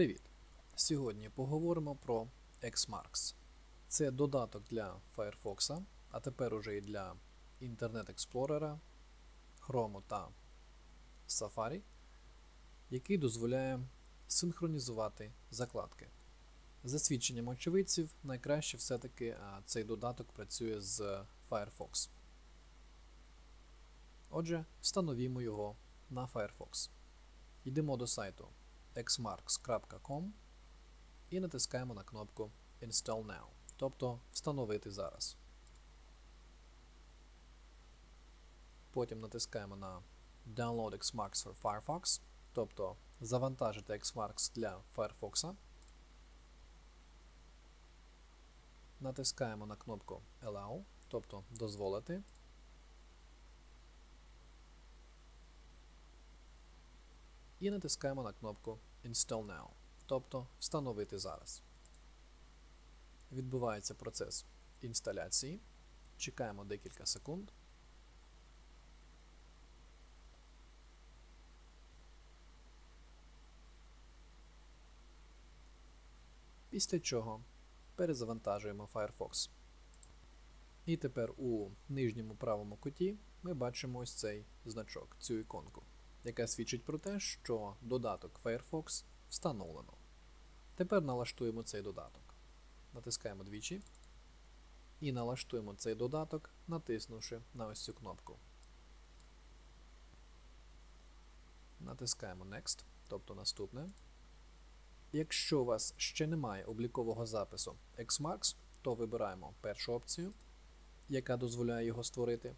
Привіт! Сьогодні поговоримо про Xmarks. Це додаток для Firefox, а тепер уже і для Internet Explorer, Chrome та Safari, який дозволяє синхронізувати закладки. За свідченням очевидців, найкраще все-таки цей додаток працює з Firefox. Отже, встановімо його на Firefox. Йдемо до сайту xmarks.com і натискаємо на кнопку Install Now, тобто Встановити зараз. Потім натискаємо на Download Xmarks for Firefox, тобто завантажити Xmarks для Firefox. Натискаємо на кнопку Allow, тобто дозволити. І натискаємо на кнопку Install Now, тобто Встановити зараз. Відбувається процес інсталяції. Чекаємо декілька секунд. Після чого перезавантажуємо Firefox. І тепер у нижньому правому куті ми бачимо ось цей значок, цю іконку, яка свідчить про те, що додаток Firefox встановлено. Тепер налаштуємо цей додаток. Натискаємо двічі і налаштуємо цей додаток, натиснувши на ось цю кнопку. Натискаємо Next, тобто наступне. Якщо у вас ще немає облікового запису Xmarks, то вибираємо першу опцію, яка дозволяє його створити.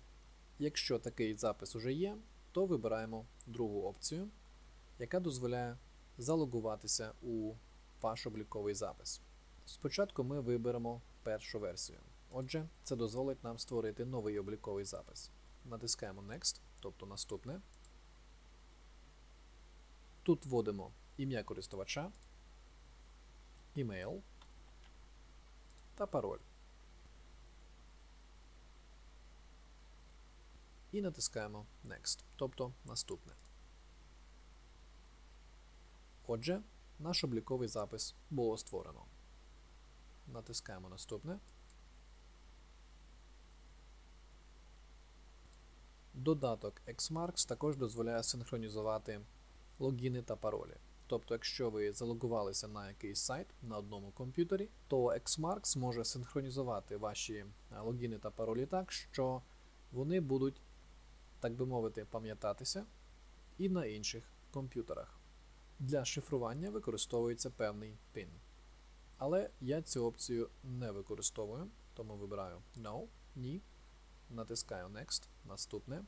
Якщо такий запис уже є, то вибираємо другу опцію, яка дозволяє залогуватися у ваш обліковий запис. Спочатку ми виберемо першу версію. Отже, це дозволить нам створити новий обліковий запис. Натискаємо Next, тобто наступне. Тут вводимо ім'я користувача, імейл та пароль. І натискаємо Next, тобто наступне. Отже, наш обліковий запис було створено. Натискаємо наступне. Додаток Xmarks також дозволяє синхронізувати логіни та паролі. Тобто, якщо ви залогувалися на якийсь сайт на одному комп'ютері, то Xmarks може синхронізувати ваші логіни та паролі так, що вони будуть, так би мовити, пам'ятатися і на інших комп'ютерах. Для шифрування використовується певний PIN. Але я цю опцію не використовую, тому вибираю No, Ні. Натискаю Next, наступне.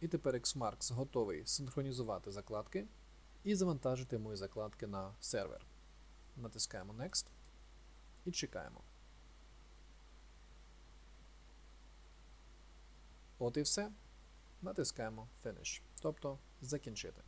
І тепер Xmarks готовий синхронізувати закладки і завантажити мої закладки на сервер. Натискаємо Next і чекаємо. От і все. Натискаємо Finish, тобто закінчити.